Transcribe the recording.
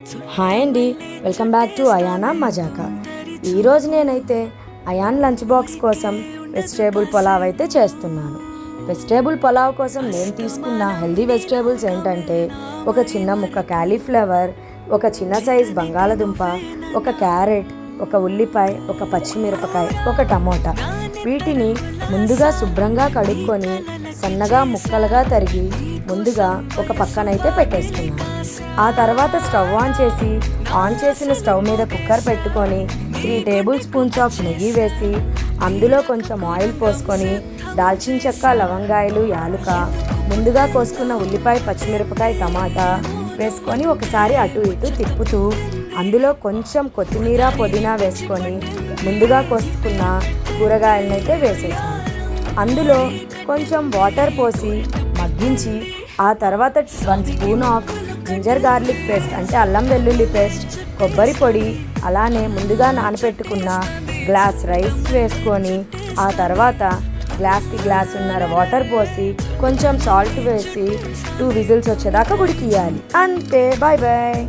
Hi అండి. Welcome back to Ayana మజాకా. ఈరోజు నేనైతే అయాన్ లంచ్ బాక్స్ కోసం వెజిటేబుల్ పులావ్ అయితే చేస్తున్నాను. వెజిటేబుల్ పులావ్ కోసం నేను తీసుకున్న హెల్దీ వెజిటేబుల్స్ ఏంటంటే ఒక చిన్న ముక్క క్యాలీఫ్లవర్ ఒక చిన్న సైజ్ బంగాళదుంప ఒక క్యారెట్ ఒక ఉల్లిపాయ ఒక పచ్చిమిరపకాయ ఒక టమోటా. వీటిని ముందుగా శుభ్రంగా కడుక్కొని సన్నగా ముక్కలుగా తరిగి ముందుగా ఒక పక్కనైతే పెట్టేసుకున్నాను. ఆ తర్వాత స్టవ్ ఆన్ చేసి ఆన్ చేసిన స్టవ్ మీద కుక్కర్ పెట్టుకొని త్రీ టేబుల్ స్పూన్స్ ఆఫ్ నెయ్యి వేసి అందులో కొంచెం ఆయిల్ పోసుకొని దాల్చిన చెక్క లవంగాయలు యాలుక ముందుగా కోసుకున్న ఉల్లిపాయ పచ్చిమిరపకాయ టమాటా వేసుకొని ఒకసారి అటు ఇటు తిప్పుతూ అందులో కొంచెం కొత్తిమీర పుదీనా వేసుకొని ముందుగా కోసుకున్న కూరగాయలనైతే అయితే వేసేసాను. అందులో కొంచెం వాటర్ పోసి మగ్గించి ఆ తర్వాత one spoon of ginger garlic paste అంటే అల్లం వెల్లుల్లి పేస్ట్ కొబ్బరి పొడి అలానే ముందుగా నానబెట్టుకున్న గ్లాస్ రైస్ వేసుకొని ఆ తర్వాత గ్లాస్కి గ్లాస్ ఉన్నర వాటర్ పోసి కొంచెం సాల్ట్ వేసి టూ విజిల్స్ వచ్చేదాకా ఉడికియాలి అంతే బాయ్ బాయ్